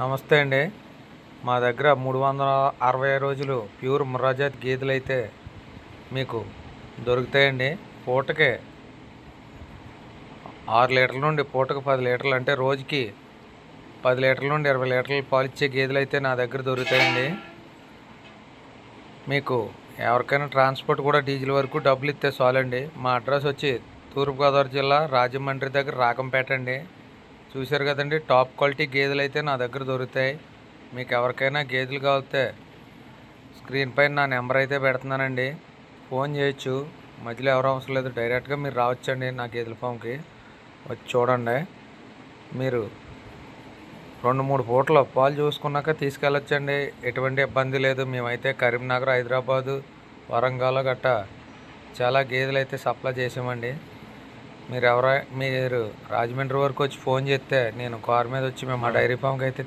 నమస్తే అండి. మా దగ్గర మూడు వందల అరవై రోజులు ప్యూర్ మురాజాత్ గేదెలు అయితే మీకు దొరుకుతాయండి. పూటకే ఆరు లీటర్ల నుండి పూటకు పది లీటర్లు అంటే రోజుకి పది లీటర్ల నుండి ఇరవై లీటర్లు పాలిచ్చే ఇచ్చే గేదెలు అయితే నా దగ్గర దొరుకుతాయండి. మీకు ఎవరికైనా ట్రాన్స్పోర్ట్ కూడా డీజిల్ వరకు డబ్బులు ఇస్తే చాలండి. మా అడ్రస్ వచ్చి తూర్పుగోదావరి జిల్లా రాజమండ్రి దగ్గర రాకంపేట అండి. చూశారు కదండి టాప్ క్వాలిటీ గేదెలు అయితే నా దగ్గర దొరుకుతాయి. మీకు ఎవరికైనా గేదెలు కావాలితే స్క్రీన్ పైన నా నెంబర్ అయితే పెడుతున్నానండి. ఫోన్ చేయొచ్చు మధ్యలో ఎవరు అవసరం లేదు డైరెక్ట్గా మీరు రావచ్చండి నా గేదెల ఫామ్కి. వచ్చి చూడండి. మీరు రెండు మూడు పూటలు పాలు చూసుకున్నాక తీసుకెళ్ళొచ్చండి ఎటువంటి ఇబ్బంది లేదు. మేమైతే కరీంనగర్ హైదరాబాదు వరంగల్ గట్ట చాలా గేదెలు అయితే సప్లై చేసామండి. మీరు ఎవరై మీరు రాజమండ్రి వరకు వచ్చి ఫోన్ చేస్తే నేను కార్ మీద వచ్చి మేము మా డైరీ ఫామ్కి అయితే